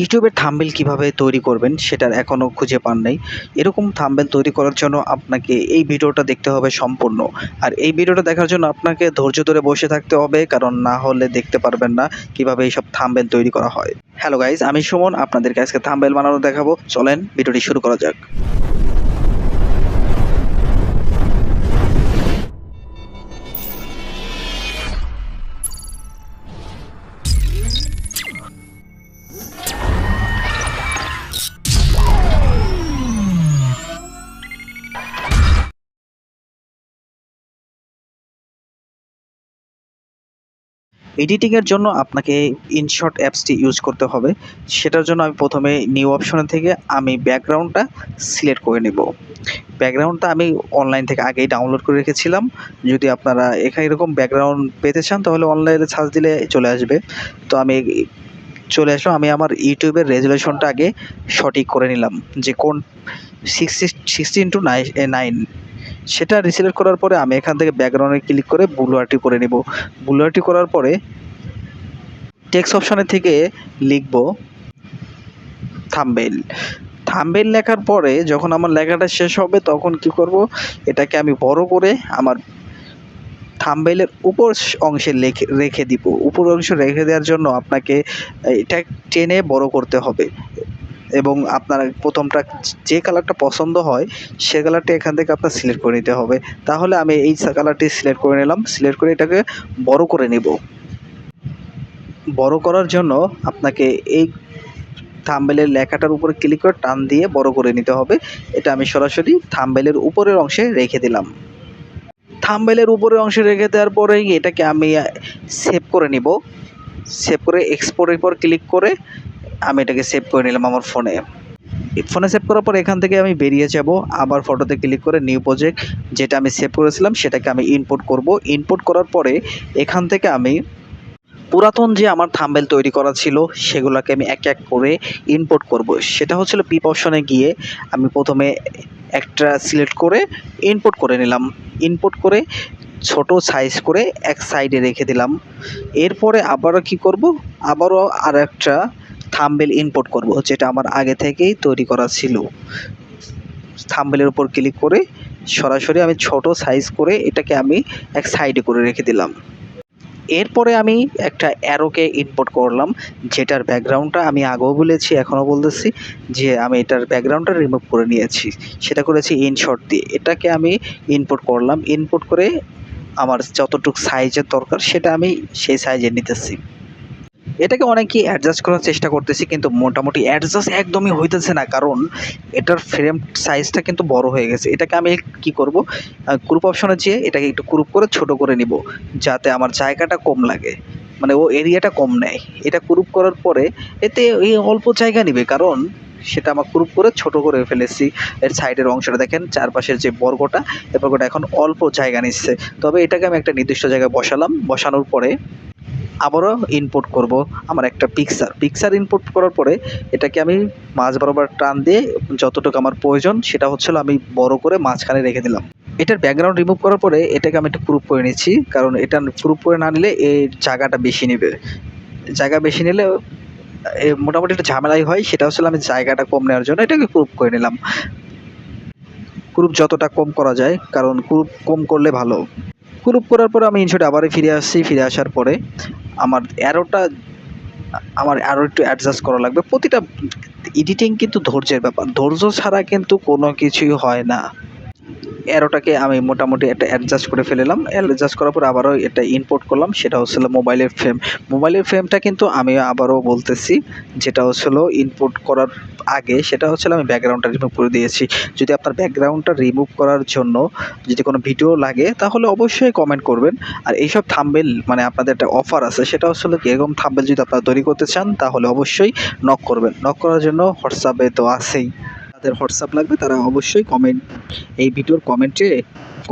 ইউটিউবের থাম্বেল কীভাবে তৈরি করবেন সেটার এখনও খুঁজে পান নাই। এরকম থাম্বেল তৈরি করার জন্য আপনাকে এই ভিডিওটা দেখতে হবে সম্পূর্ণ। আর এই ভিডিওটা দেখার জন্য আপনাকে ধৈর্য ধরে বসে থাকতে হবে, কারণ না হলে দেখতে পারবেন না কীভাবে এইসব থাম্বেল তৈরি করা হয়। হ্যালো গাইজ আমি সুমন, আপনাদেরকে আজকে থাম্বেল বানানো দেখাবো। চলেন, ভিডিওটি শুরু করা যাক। এডিটিংয়ের জন্য আপনাকে ইনশট অ্যাপসটি ইউজ করতে হবে। সেটার জন্য আমি প্রথমে নিউ অপশনে থেকে আমি ব্যাকগ্রাউন্ডটা সিলেক্ট করে নেব। ব্যাকগ্রাউন্ডটা আমি অনলাইন থেকে আগেই ডাউনলোড করে রেখেছিলাম। যদি আপনারা এখানে এরকম ব্যাকগ্রাউন্ড পেতে চান, তাহলে অনলাইনে সার্চ দিলে চলে আসবে। তো আমি চলে আসলাম, আমি আমার ইউটিউবের রেজুলেশনটা আগে সঠিক করে নিলাম। যে কোন সিক্সটি সিক্সটি ইন্টু নাইন সেটা রিসিলেক্ট করার পরে আমি এখান থেকে ব্যাকগ্রাউন্ডে ক্লিক করে বুলুয়ারটি করে নেব। বুলুয়ারটি করার পরে টেক্সট অপশনে থেকে লিখব থাম্বেল থাম্বেল লেখার পরে যখন আমার লেখাটা শেষ হবে তখন কি করব? এটাকে আমি বড় করে আমার থাম্বেলের উপর অংশে লেখে, রেখে দিব। উপর অংশ রেখে দেওয়ার জন্য আপনাকে এটা টেনে বড় করতে হবে। এবং আপনার প্রথমটা যে কালারটা পছন্দ হয়, সে কালারটি এখান থেকে আপনার সিলেক্ট করে নিতে হবে। তাহলে আমি এই কালারটি সিলেক্ট করে নিলাম। সিলেক্ট করে এটাকে বড় করে নেব। বড় করার জন্য আপনাকে এই থাম্বেলের লেখাটার উপরে ক্লিক করে টান দিয়ে বড় করে নিতে হবে। এটা আমি সরাসরি থাম্বেলের উপরের অংশে রেখে দিলাম। থাম্বেলের উপরের অংশে রেখে দেওয়ার পরে এটাকে আমি সেভ করে নিব। সেভ করে এক্সপোর্টের পর ক্লিক করে আমি এটাকে সেভ করে নিলাম আমার ফোনে ফোনে সেভ করার পর এখান থেকে আমি বেরিয়ে যাব, আবার ফটোতে ক্লিক করে নিউ প্রজেক্ট যেটা আমি সেভ করেছিলাম সেটাকে আমি ইনপুট করব। ইনপুট করার পরে এখান থেকে আমি পুরাতন যে আমার থাম্বেল তৈরি করা ছিল সেগুলোকে আমি এক এক করে ইনপুট করব। সেটা হচ্ছিল পিপ অপশনে গিয়ে আমি প্রথমে একটা সিলেক্ট করে ইনপুট করে নিলাম। ইনপুট করে ছোট সাইজ করে এক সাইডে রেখে দিলাম। এরপরে আবারও কি করব? আবারও আর একটা থাম্বেল ইনপুট করব, যেটা আমার আগে থেকেই তৈরি করা ছিল। থাম্বেলের উপর ক্লিক করে সরাসরি আমি ছোট সাইজ করে এটাকে আমি এক সাইডে করে রেখে দিলাম। এরপরে আমি একটা অ্যারোকে ইনপোর্ট করলাম, যেটার ব্যাকগ্রাউন্ডটা আমি আগেও বলেছি, এখনও বলতেছি যে আমি এটার ব্যাকগ্রাউন্ডটা রিমুভ করে নিয়েছি। সেটা করেছি ইনশট দিয়ে। এটাকে আমি ইনপুট করলাম। ইনপুট করে আমার যতটুকু সাইজের দরকার, সেটা আমি সেই সাইজে নিতেছি। এটাকে অনেকেই অ্যাডজাস্ট করার চেষ্টা করতেছি, কিন্তু মোটামুটি অ্যাডজাস্ট একদমই হইতেছে না, কারণ এটার ফ্রেম সাইজটা কিন্তু বড় হয়ে গেছে। এটাকে আমি কি করব? গ্রুপ অপশনে যেয়ে এটাকে একটু গ্রুপ করে ছোট করে নিব, যাতে আমার জায়গাটা কম লাগে। মানে ও এরিয়াটা কম নেয়। এটা গ্রুপ করার পরে এতে এই অল্প জায়গা নিবে, কারণ সেটা আমার গ্রুপ করে ছোট করে ফেলেছি। এর সাইডের অংশটা দেখেন, চারপাশের যে বর্গটা, এ বর্গটা এখন অল্প জায়গা নিচ্ছে। তবে এটাকে আমি একটা নির্দিষ্ট জায়গায় বসালাম। বসানোর পরে আবারও ইনপুট করব আমার একটা পিকচার পিকচার ইনপুট করার পরে এটাকে আমি মাছ বরাবর টান দিয়ে যতটুকু আমার প্রয়োজন সেটা হচ্ছিল আমি বড় করে মাঝখানে রেখে দিলাম। এটার ব্যাকগ্রাউন্ড রিমুভ করার পরে এটাকে আমি একটু প্রুফ করে নিচ্ছি, কারণ এটা প্রুফ করে না নিলে এই জায়গাটা বেশি নেবে। জায়গা বেশি নিলে মোটামুটি একটা ঝামেলাই হয়, সেটা হচ্ছিল আমি জায়গাটা কম নেওয়ার জন্য এটাকে প্রুফ করে নিলাম। গ্রুপ যতটা কম করা যায়, কারণ গ্রুপ কম করলে ভালো। গ্রুপ করার পর আমি ইনশটে আবারও ফিরে আসছি, ফিরে আসার পরে আমার অ্যারোটা আমার আরও একটু অ্যাডজাস্ট করা লাগবে। প্রতিটা এডিটিং কিন্তু ধৈর্যের ব্যাপার। ধৈর্য ছাড়া কিন্তু কোনো কিছুই হয় না। অ্যারোটাকে আমি মোটামুটি একটা অ্যাডজাস্ট করে ফেলেলাম। অ্যাডজাস্ট করার পর আবারও এটা ইনপোর্ট করলাম, সেটা হচ্ছিল মোবাইলের ফ্রেম মোবাইলের ফ্রেমটা কিন্তু আমি আবারও বলতেছি, যেটা হচ্ছিল ইনপুট করার আগে, সেটা হচ্ছিল আমি ব্যাকগ্রাউন্ডটা রিমুভ করে দিয়েছি। যদি আপনার ব্যাকগ্রাউন্ডটা রিমুভ করার জন্য যদি কোনো ভিডিও লাগে, তাহলে অবশ্যই কমেন্ট করবেন। আর এইসব থাম্বেল মানে আপনাদের একটা অফার আছে, সেটা হচ্ছিল এরকম থাম্বেল যদি আপনারা তৈরি করতে চান, তাহলে অবশ্যই নক করবেন। নক করার জন্য হোয়াটসঅ্যাপে তো আছেই। যাদের হোয়াটসঅ্যাপ লাগবে, তারা অবশ্যই কমেন্ট এই ভিডিওর কমেন্টে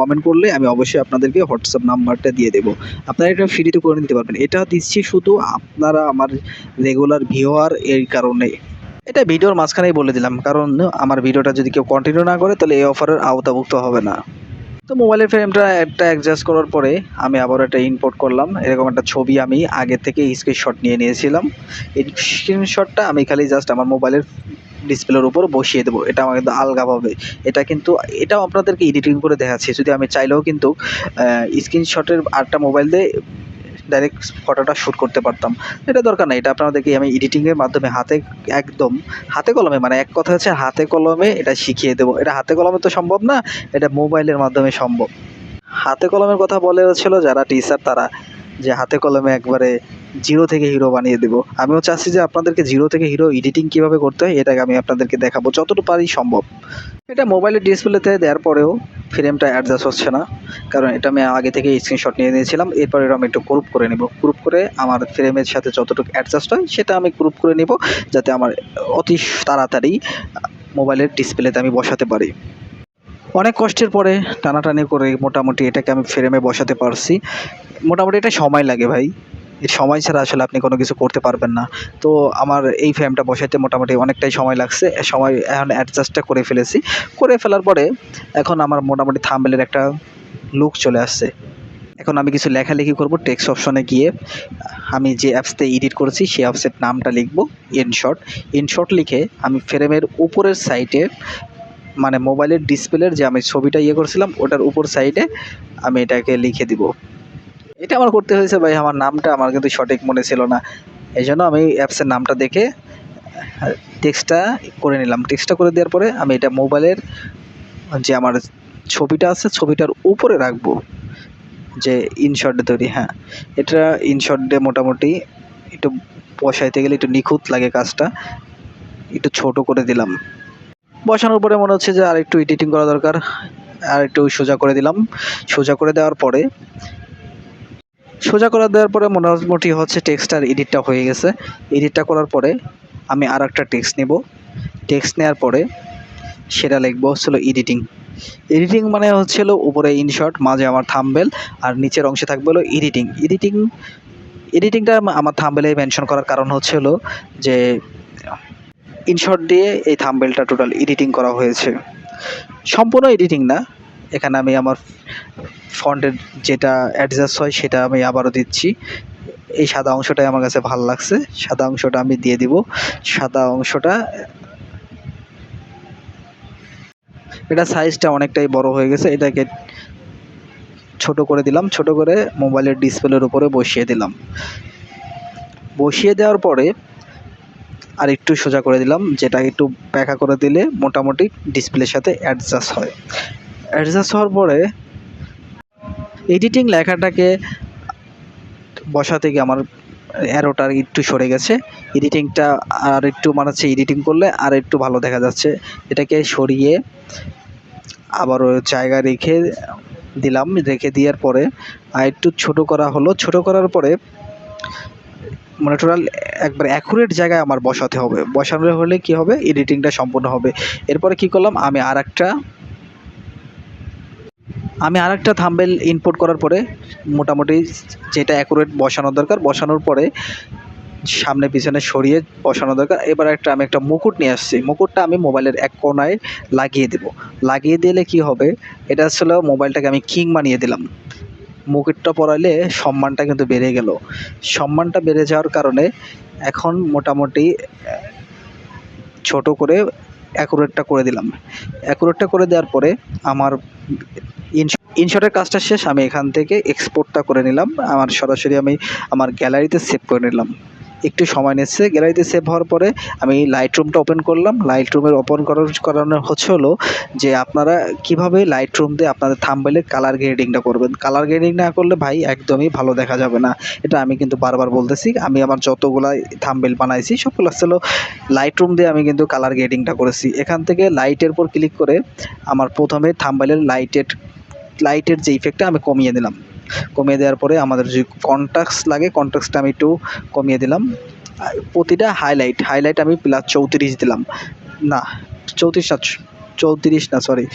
কমেন্ট করলে আমি অবশ্যই আপনাদেরকে হোয়াটসঅ্যাপ নাম্বারটা দিয়ে দেবো। আপনারা এটা ফ্রিতে করে নিতে পারবেন। এটা দিচ্ছি শুধু আপনারা আমার রেগুলার ভিউয়ার এই কারণে। এটা ভিডিওর মাঝখানেই বলে দিলাম, কারণ আমার ভিডিওটা যদি কেউ কন্টিনিউ না করে, তাহলে এই অফারের আওতাভুক্ত হবে না। তো মোবাইলের ফ্রেমটা একটা অ্যাডজাস্ট করার পরে আমি আবার একটা ইম্পোর্ট করলাম। এরকম একটা ছবি আমি আগে থেকে স্ক্রিনশট নিয়ে নিয়েছিলাম। এই স্ক্রিনশটটা আমি খালি জাস্ট আমার মোবাইলের ডিসপ্লের উপর বসিয়ে দেবো। এটা আমার কিন্তু আলগাভাবে এটা কিন্তু, এটাও আপনাদেরকে এডিটিং করে দেখাচ্ছি। যদি আমি চাইলেও কিন্তু স্ক্রিনশটের আরেকটা মোবাইল দিয়ে ডাইরেক্ট ফটোটা শ্যুট করতে পারতাম। এটা দরকার নেই। এটা আপনাদেরকে আমি এডিটিংয়ের মাধ্যমে হাতে একদম, হাতে কলমে মানে এক কথা হচ্ছে হাতে কলমে এটা শিখিয়ে দেবো। এটা হাতে কলমে তো সম্ভব না, এটা মোবাইলের মাধ্যমে সম্ভব। হাতে কলমের কথা বলে ছিল যারা টিচার তারা যে হাতে কলমে একবারে জিরো থেকে হিরো বানিয়ে দেবো। আমিও চাচ্ছি যে আপনাদেরকে জিরো থেকে হিরো এডিটিং কীভাবে করতে হয়, এটাকে আমি আপনাদেরকে দেখাবো যতটুকু পারি সম্ভব। এটা মোবাইলের ডিসপ্লেতে দেওয়ার পরেও ফ্রেমটা অ্যাডজাস্ট হচ্ছে না, কারণ এটা আমি আগে থেকে স্ক্রিনশট নিয়ে নিয়েছিলাম এরপরে আমি একটু গ্রুপ করে নেব। গ্রুপ করে আমার ফ্রেমের সাথে যতটুকু অ্যাডজাস্ট হয়, সেটা আমি গ্রুপ করে নেব, যাতে আমার অতি তাড়াতাড়ি মোবাইলের ডিসপ্লেতে আমি বসাতে পারি। অনেক কষ্টের পরে টানাটানি করে মোটামুটি এটাকে আমি ফ্রেমে বসাতে পারছি। মোটামুটি এটা সময় লাগে ভাই। সময় ছাড়া আসলে আপনি কোনো কিছু করতে পারবেন না। তো আমার এই ফ্রেমটা বসাইতে মোটামুটি অনেকটাই সময় লাগছে। সময় এখন অ্যাডজাস্টটা করে ফেলেছি। করে ফেলার পরে এখন আমার মোটামুটি থাম্বেলের একটা লুক চলে আসছে। এখন আমি কিছু লেখালেখি করব টেক্সট অপশনে গিয়ে। আমি যে অ্যাপসতে এডিট করেছি, সেই অ্যাপসের নামটা লিখব ইনশর্ট ইনশর্ট লিখে আমি ফ্রেমের উপরের সাইডে মানে মোবাইলের ডিসপ্লের যে আমি ছবিটা ইয়ে করছিলাম, ওটার উপর সাইডে আমি এটাকে লিখে দিব। এটা আমার করতে হয়েছে ভাই, আমার নামটা আমার কিন্তু সঠিক মনে ছিল না। এই জন্য আমি অ্যাপসের নামটা দেখে টেক্সটটা করে নিলাম। টেক্সটটা করে দেওয়ার পরে আমি এটা মোবাইলের যে আমার ছবিটা আছে, ছবিটার উপরে রাখব। যে ইনশর্টে তৈরি হ্যাঁ। এটা ইনশর্টে মোটামুটি একটু বসাইতে গেলে একটু নিখুঁত লাগে কাজটা। একটু ছোট করে দিলাম। বসানোর পরে মনে হচ্ছে যে আর একটু এডিটিং করা দরকার। আর একটু সোজা করে দিলাম। সোজা করে দেওয়ার পরে, সোজা করে দেওয়ার পরে মোটামুটি হচ্ছে টেক্সটার এডিটটা হয়ে গেছে। এডিটটা করার পরে আমি আর একটা টেক্সট নেব। টেক্সট নেওয়ার পরে সেটা লিখব হচ্ছিল এডিটিং এডিটিং মানে হচ্ছিল উপরে ইনশর্ট মাঝে আমার থাম্বেল আর নিচের অংশে থাকবে হলো এডিটিং এডিটিং এডিটিংটা আমার থাম্বেলে মেনশন করার কারণ হচ্ছে হলো যে ইনশর্ট দিয়ে এই থাম্বেলটা টোটাল এডিটিং করা হয়েছে। সম্পূর্ণ এডিটিং না, এখানে আমি আমার ফন্টের যেটা অ্যাডজাস্ট হয় সেটা আমি আবারও দিচ্ছি। এই সাদা অংশটাই আমার কাছে ভালো লাগছে, সাদা অংশটা আমি দিয়ে দিব। সাদা অংশটা, এটা সাইজটা অনেকটাই বড় হয়ে গেছে, এটাকে ছোট করে দিলাম, ছোট করে মোবাইলের ডিসপ্লের উপরে বসিয়ে দিলাম। বসিয়ে দেওয়ার পরে আর একটু সোজা করে দিলাম, যেটা একটু ব্যাকা করে দিলে মোটামুটি ডিসপ্লের সাথে অ্যাডজাস্ট হয়। অ্যাডজাস্ট হওয়ার পরে এডিটিং লেখাটাকে বসাতে গিয়ে আমার অ্যারোটা একটু সরে গেছে। এডিটিংটা আর একটু মানে হচ্ছে এডিটিং করলে আর একটু ভালো দেখা যাচ্ছে। এটাকে সরিয়ে আবার ওই জায়গা রেখে দিলাম। রেখে দেওয়ার পরে আর একটু ছোটো করা হলো। ছোটো করার পরে মানে টোটাল একবার অ্যাকুরেট জায়গায় আমার বসাতে হবে। বসানো হলে কি হবে? এডিটিংটা সম্পূর্ণ হবে। এরপরে কি করলাম? আমি আর একটা আমি আর একটা থাম্বেল ইনপুট করার পরে মোটামুটি যেটা অ্যাকুরেট বসানো দরকার, বসানোর পরে সামনে পিছনে সরিয়ে বসানো দরকার। এবার একটা, আমি একটা মুকুট নিয়ে আসছি। মুকুটটা আমি মোবাইলের এক কোনায় লাগিয়ে দেব। লাগিয়ে দিলে কি হবে? এটা আসলে মোবাইলটাকে আমি কিং বানিয়ে দিলাম। মুকুটটা পরাইলে সম্মানটা কিন্তু বেড়ে গেল। সম্মানটা বেড়ে যাওয়ার কারণে এখন মোটামুটি ছোট করে অ্যাকুরেটটা করে দিলাম। অ্যাকুরেটটা করে দেওয়ার পরে আমার ইনশটের কাজটা শেষ, আমি এখান থেকে এক্সপোর্টটা করে নিলাম। আমার সরাসরি আমি আমার গ্যালারিতে সেভ করে নিলাম। একটু সময় নিচ্ছে গ্যালারিতে সেভ হওয়ার পরে আমি লাইট রুমটা ওপেন করলাম। লাইট রুমের ওপেন করার, করানো হচ্ছে হলো যে আপনারা কীভাবে লাইট রুম দিয়ে আপনাদের থাম্বেলের কালার গ্রেডিংটা করবেন। কালার গ্রেডিং না করলে ভাই একদমই ভালো দেখা যাবে না। এটা আমি কিন্তু বারবার বলতেছি, আমি আমার যতগুলা থাম্বেল বানাইছি, সবগুলো আসলে লাইট রুম দিয়ে আমি কিন্তু কালার গ্রেডিংটা করেছি। এখান থেকে লাইটের উপর ক্লিক করে আমার প্রথমে থাম্বেলের লাইটের লাইটের যে ইফেক্টটা আমি কমিয়ে দিলাম। কমিয়ে দেওয়ার পরে আমাদের যে কন্ট্রাক্টস লাগে কন্ট্রাক্টসটা আমি একটু কমিয়ে দিলাম। প্রতিটা হাইলাইট হাইলাইট আমি প্লাস চৌত্রিশ দিলাম। না, চৌত্রিশ না চৌত্রিশ না সরি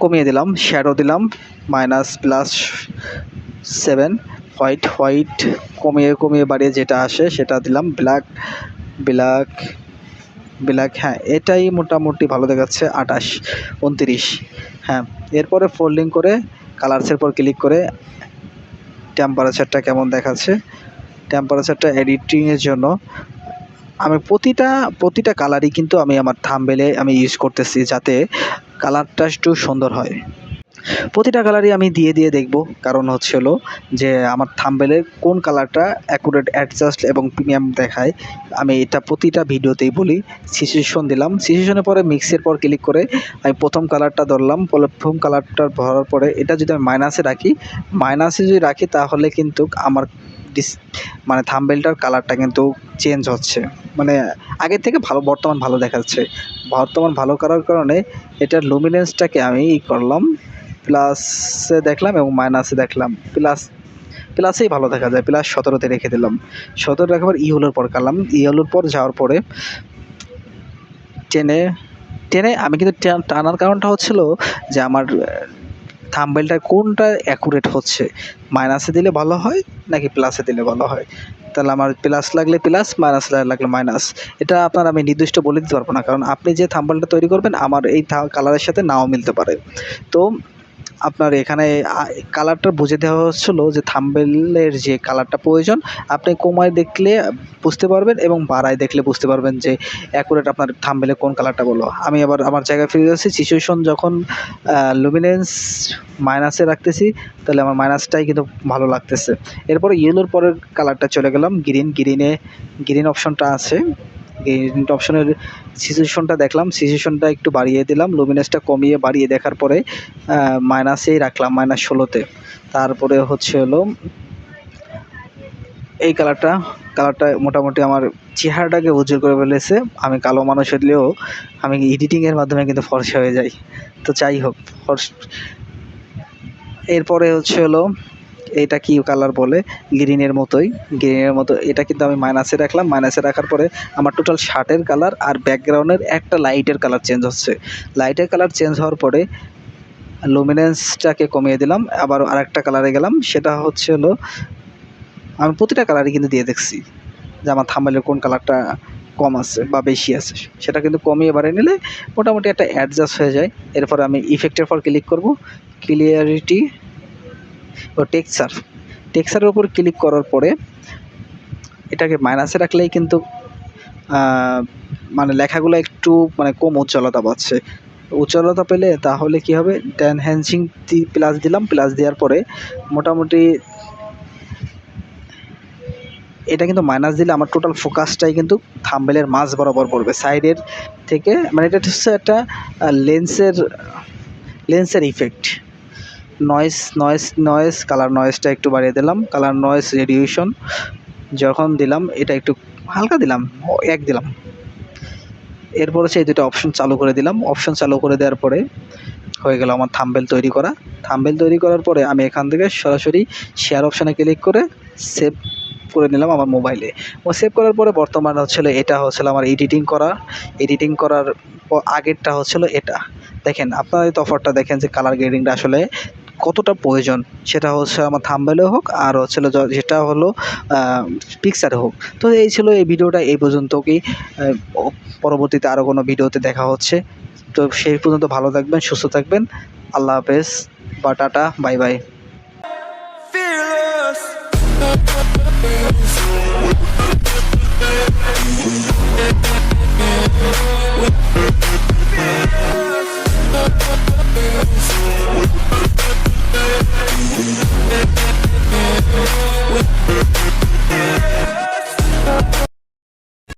কমিয়ে দিলাম শ্যাডো দিলাম minus plus seven white white কমিয়ে কমিয়ে বাড়িয়ে যেটা আসে সেটা দিলাম ব্ল্যাক ব্ল্যাক ব্ল্যাক হ্যাঁ এটাই মোটামুটি ভালো দেখাচ্ছে, আঠাশ, উনত্রিশ হ্যাঁ। এরপরে ফোল্ডিং করে কালারসের পর ক্লিক করে টেম্পারেচারটা কেমন দেখাচ্ছে। টেম্পারেচারটা এডিটিংয়ের জন্য আমি প্রতিটা প্রতিটা কালারই কিন্তু আমি আমার থাম্বেলে আমি ইউজ করতেছি যাতে কালারটা একটু সুন্দর হয়। প্রতিটা কালারই আমি দিয়ে দিয়ে দেখব। কারণ হচ্ছে হলো যে আমার থাম্বেলের কোন কালারটা অ্যাকুরেট অ্যাডজাস্ট এবং প্রিমিয়াম দেখায়, আমি এটা প্রতিটা ভিডিওতেই বলি। সিচুয়েশন দিলাম। সিচুয়েশনের পরে মিক্সের পর ক্লিক করে আমি প্রথম কালারটা ধরলাম। প্রথম কালারটা ধরার পরে এটা যদি আমি মাইনাসে রাখি মাইনাসে যদি রাখি তাহলে কিন্তু আমার ডিস মানে থাম্বেলটার কালারটা কিন্তু চেঞ্জ হচ্ছে। মানে আগের থেকে ভালো, বর্তমান ভালো দেখাচ্ছে। বর্তমান ভালো করার কারণে এটার লুমিনেন্সটাকে আমি ই করলাম। প্লাসে দেখলাম এবং মাইনাসে দেখলাম। প্লাস প্লাসেই ভালো দেখা যায়। প্লাস সতেরোতে রেখে দিলাম। সতেরো রাখার ইহলোর পর কালাম ইহলোর পর যাওয়ার পরে টেনে টেনে আমি কিন্তু টানার কারণটা হচ্ছিল যে আমার থাম্বেলটা কোনটা অ্যাকুরেট হচ্ছে? মাইনাসে দিলে ভালো হয় নাকি প্লাসে দিলে ভালো হয়? তাহলে আমার প্লাস লাগলে প্লাস মাইনাস লাগলে মাইনাস এটা আপনার আমি নির্দিষ্ট বলে দিতে পারব না। কারণ আপনি যে থাম্বেলটা তৈরি করবেন, আমার এই কালারের সাথে নাও মিলতে পারে। তো আপনার এখানে কালারটা বুঝে দেওয়া হচ্ছিল যে থাম্বেলের যে কালারটা প্রয়োজন, আপনি কমায় দেখলে বুঝতে পারবেন এবং বাড়ায় দেখলে বুঝতে পারবেন যে অ্যাকুরেট আপনার থাম্বেলে কোন কালারটা বলো। আমি আবার আমার জায়গায় ফিরে যাচ্ছি সিচুয়েশন যখন লুমিনেন্স মাইনাসে রাখতেছি, তাহলে আমার মাইনাসটাই কিন্তু ভালো লাগতেছে। এরপরে ইয়েলোর পরের কালারটা চলে গেলাম গ্রিন গ্রিনে গ্রিন অপশনটা আছে। গ্রিন অপশনের সিচুয়েশনটা দেখলাম। সিচুয়েশনটা একটু বাড়িয়ে দিলাম। লুমিনেসটা কমিয়ে বাড়িয়ে দেখার পরে মাইনাসেই রাখলাম মাইনাস ষোলোতে। তারপরে হচ্ছে হলো, এই কালারটা কালারটা মোটামুটি আমার চেহারাটাকে উজ্জ্বল করে ফেলেছে। আমি কালো মানুষ হলেও আমি এডিটিংয়ের মাধ্যমে কিন্তু ফর্সা হয়ে যাই। তো যাই হোক, ফর্স এরপরে হচ্ছে হলো এটা কি কালার বলে? গ্রিনের মতোই গ্রিনের মতো, এটা কিন্তু আমি মাইনাসে রাখলাম। মাইনাসে রাখার পরে আমার টোটাল শার্টের কালার আর ব্যাকগ্রাউন্ডের একটা লাইটের কালার চেঞ্জ হচ্ছে। লাইটের কালার চেঞ্জ হওয়ার পরে লুমিনেন্সটাকে কমিয়ে দিলাম। আবার আরেকটা কালারে গেলাম। সেটা হচ্ছে হলো, আমি প্রতিটা কালারই কিন্তু দিয়ে দেখছি যে আমার থাম্বেলের কোন কালারটা কম আছে বা বেশি আছে। সেটা কিন্তু কমিয়ে বাড়িয়ে নিলে মোটামুটি একটা অ্যাডজাস্ট হয়ে যায়। এরপর আমি ইফেক্টের পর ক্লিক করব। ক্লিয়ারিটি ও টেক্সচার টেক্সচারের উপর ক্লিক করার পরে এটাকে মাইনাসে রাখলেই কিন্তু মানে লেখাগুলো একটু মানে কম উজ্জ্বলতা পাচ্ছে। উজ্জ্বলতা পেলে তাহলে কি হবে? এনহ্যান্সিং প্লাস দিলাম প্লাস দেওয়ার পরে মোটামুটি এটা কিন্তু মাইনাস দিলে আমার টোটাল ফোকাসটাই কিন্তু থাম্বেলের মাঝ বরাবর পড়বে। সাইডের থেকে মানে এটা হচ্ছে একটা লেন্সের লেন্সের effect noise noise noise colour নয়েসটা একটু বাড়িয়ে দিলাম। কালার নয়েস রেডিয়েশন যখন দিলাম, এটা একটু হালকা দিলাম, এক দিলাম। এরপর হচ্ছে এই দুটো অপশন চালু করে দিলাম। অপশন চালু করে দেওয়ার পরে হয়ে গেল আমার থাম্বেল তৈরি করা। থাম্বেল তৈরি করার পরে আমি এখান থেকে সরাসরি শেয়ার অপশানে ক্লিক করে সেভ করে নিলাম আমার মোবাইলে ও সেভ করার পরে বর্তমান হচ্ছিল এটা হচ্ছিল আমার এডিটিং করা। এডিটিং করার আগেরটা হচ্ছিল এটা। দেখেন, আপনারা এই তফাৎটা দেখেন যে কালার গ্রেডিংটা আসলে কতটা প্রয়োজন সেটা হচ্ছে আমার থাম্বেলে হোক, আর হচ্ছে যেটা হলো পিকচারে হোক। তো এই ছিল এই ভিডিওটা, এই পর্যন্ত কি পরবর্তীতে আরও কোনো ভিডিওতে দেখা হচ্ছে। তো সেই পর্যন্ত ভালো থাকবেন, সুস্থ থাকবেন। আল্লাহ হাফেজ, বা টাটা, বাই বাই। Yeah.